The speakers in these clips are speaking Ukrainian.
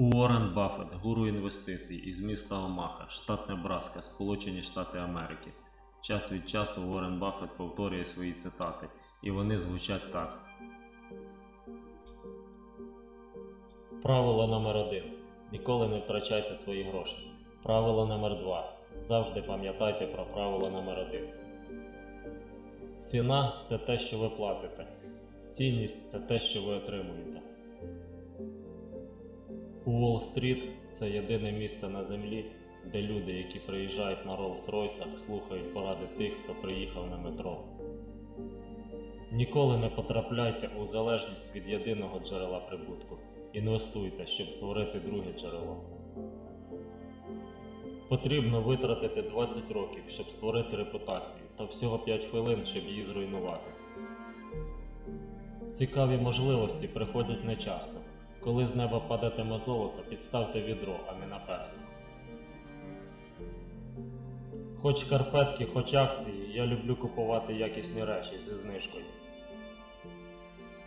Уоррен Баффет, гуру інвестицій із міста Омаха, штат Небраска, Сполучені Штати Америки. Час від часу Уоррен Баффет повторює свої цитати, і вони звучать так. Правило номер один. Ніколи не втрачайте свої гроші. Правило номер два. Завжди пам'ятайте про правило номер один. Ціна це те, що ви платите. Цінність це те, що ви отримуєте. Уолл-стріт це єдине місце на землі, де люди, які приїжджають на Роллс-Ройсах, слухають поради тих, хто приїхав на метро. Ніколи не потрапляйте у залежність від єдиного джерела прибутку. Інвестуйте, щоб створити друге джерело. Потрібно витратити 20 років, щоб створити репутацію, та всього 5 хвилин, щоб її зруйнувати. Цікаві можливості приходять нечасто. Коли з неба падатиме золото, підставте відро, а не наперсток. Хоч карпетки, хоч акції, я люблю купувати якісні речі зі знижкою.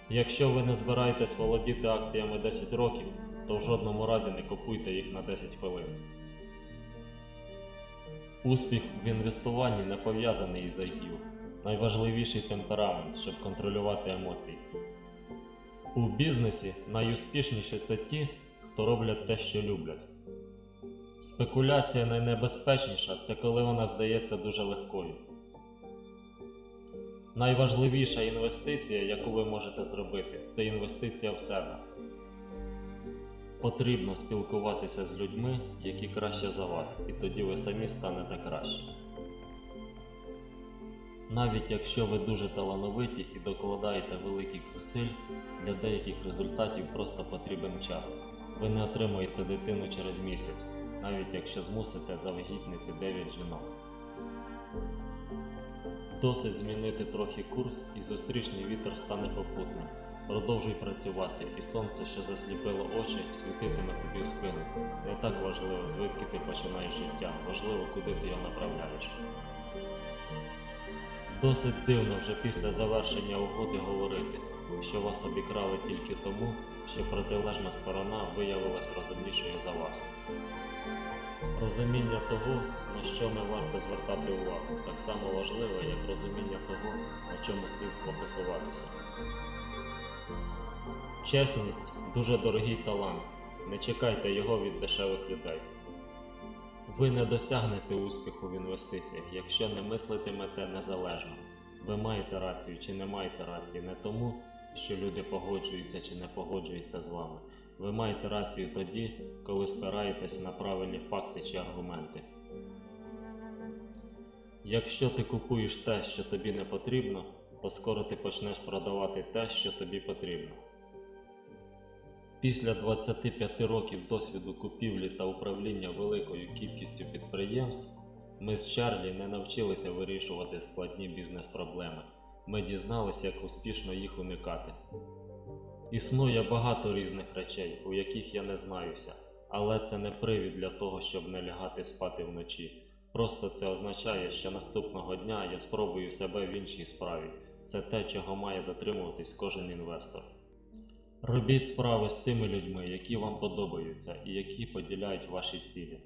Якщо ви не збираєтесь володіти акціями 10 років, то в жодному разі не купуйте їх на 10 хвилин. Успіх в інвестуванні не пов'язаний із IQ. Найважливіший темперамент, щоб контролювати емоції. У бізнесі найуспішніші це ті, хто роблять те, що люблять. Спекуляція найнебезпечніша це коли вона здається дуже легкою. Найважливіша інвестиція, яку ви можете зробити, це інвестиція в себе. Потрібно спілкуватися з людьми, які краще за вас, і тоді ви самі станете краще. Навіть якщо ви дуже талановиті і докладаєте великих зусиль, для деяких результатів просто потрібен час. Ви не отримаєте дитину через місяць, навіть якщо змусите завагітнити 9 жінок. Досить змінити трохи курс, і зустрічний вітер стане попутним. Продовжуй працювати, і сонце, що засліпило очі, світитиме тобі в спину. Не так важливо, звідки ти починаєш життя, важливо, куди ти його направляєш. Досить дивно вже після завершення угоди говорити, що вас обікрали тільки тому, що протилежна сторона виявилась розумнішою за вас. Розуміння того, на що не варто звертати увагу, так само важливе, як розуміння того, на чому слід сфокусуватися. Чесність дуже дорогий талант. Не чекайте його від дешевих людей. Ви не досягнете успіху в інвестиціях, якщо не мислитимете незалежно. Ви маєте рацію чи не маєте рації не тому, що люди погоджуються чи не погоджуються з вами. Ви маєте рацію тоді, коли спираєтесь на правильні факти чи аргументи. Якщо ти купуєш те, що тобі не потрібно, то скоро ти почнеш продавати те, що тобі потрібно. Після 25 років досвіду купівлі та управління великою кількістю підприємств, ми з Чарлі не навчилися вирішувати складні бізнес-проблеми. Ми дізналися, як успішно їх уникати. Існує багато різних речей, у яких я не знаюся, але це не привід для того, щоб не лягати спати вночі. Просто це означає, що наступного дня я спробую себе в іншій справі. Це те, чого має дотримуватись кожен інвестор. Робіть справи з тими людьми, які вам подобаються і які поділяють ваші цілі.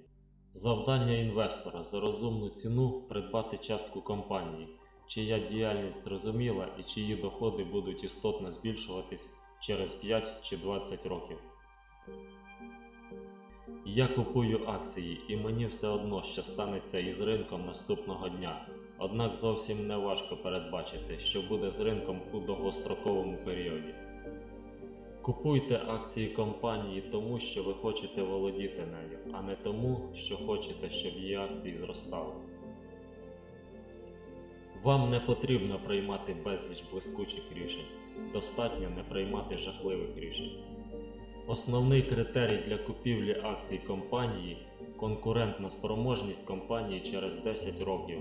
Завдання інвестора за розумну ціну придбати частку компанії, чия діяльність зрозуміла і чиї доходи будуть істотно збільшуватись через 5 чи 20 років. Я купую акції, і мені все одно, що станеться із ринком наступного дня. Однак зовсім не важко передбачити, що буде з ринком у довгостроковому періоді. Купуйте акції компанії тому, що ви хочете володіти нею, а не тому, що хочете, щоб її акції зростали. Вам не потрібно приймати безліч блискучих рішень, достатньо не приймати жахливих рішень. Основний критерій для купівлі акцій компанії конкурентна спроможність компанії через 10 років.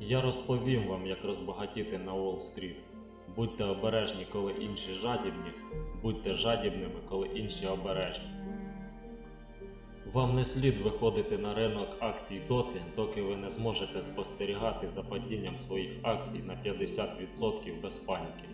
Я розповім вам, як розбагатіти на Уолл-стріт. Будьте обережні, коли інші жадібні, будьте жадібними, коли інші обережні. Вам не слід виходити на ринок акцій доти, доки ви не зможете спостерігати за падінням своїх акцій на 50% без паніки.